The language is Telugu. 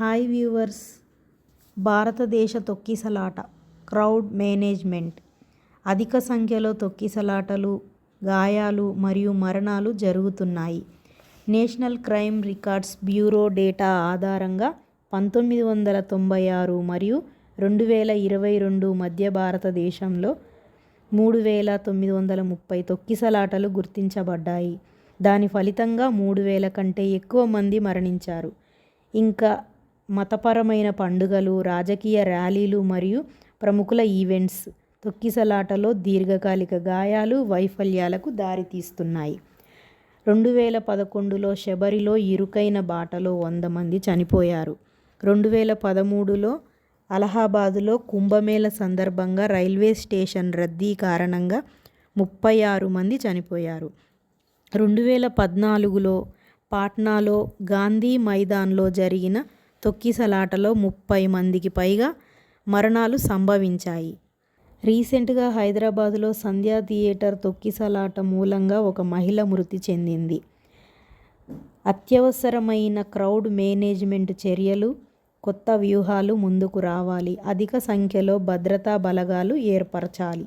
Hi viewers. భారతదేశ తొక్కిసలాట క్రౌడ్ మేనేజ్మెంట్. అధిక సంఖ్యలో తొక్కిసలాటలు గాయాలు మరియు మరణాలు జరుగుతున్నాయి. National crime records bureau data ఆధారంగా పంతొమ్మిది వందల తొంభై ఆరు మరియు రెండు వేల ఇరవై రెండు మధ్య భారతదేశంలో మూడు వేల తొమ్మిది వందల ముప్పై తొక్కిసలాటలు గుర్తించబడ్డాయి. దాని ఫలితంగా మూడు వేల కంటే ఎక్కువ మంది మరణించారు. ఇంకా మతపరమైన పండుగలు రాజకీయ ర్యాలీలు మరియు ప్రముఖుల ఈవెంట్స్ తొక్కిసలాటలో దీర్ఘకాలిక గాయాలు వైఫల్యాలకు దారితీస్తున్నాయి. రెండు వేల పదకొండులో శబరిలో ఇరుకైన బాటలో వంద మంది చనిపోయారు. రెండు వేల పదమూడులో అలహాబాదులో కుంభమేళ సందర్భంగా రైల్వే స్టేషన్ రద్దీ కారణంగా ముప్పై ఆరు మంది చనిపోయారు. రెండు వేల పద్నాలుగులో పాట్నాలో గాంధీ మైదాన్లో జరిగిన తొక్కిసలాటలో ముప్పై మందికి పైగా మరణాలు సంభవించాయి. రీసెంట్గా హైదరాబాదులో సంధ్యా థియేటర్ తొక్కిసలాట మూలంగా ఒక మహిళ మృతి చెందింది. అత్యవసరమైన క్రౌడ్ మేనేజ్మెంట్ చర్యలు కొత్త వ్యూహాలు ముందుకు రావాలి. అధిక సంఖ్యలో భద్రతా బలగాలు ఏర్పరచాలి.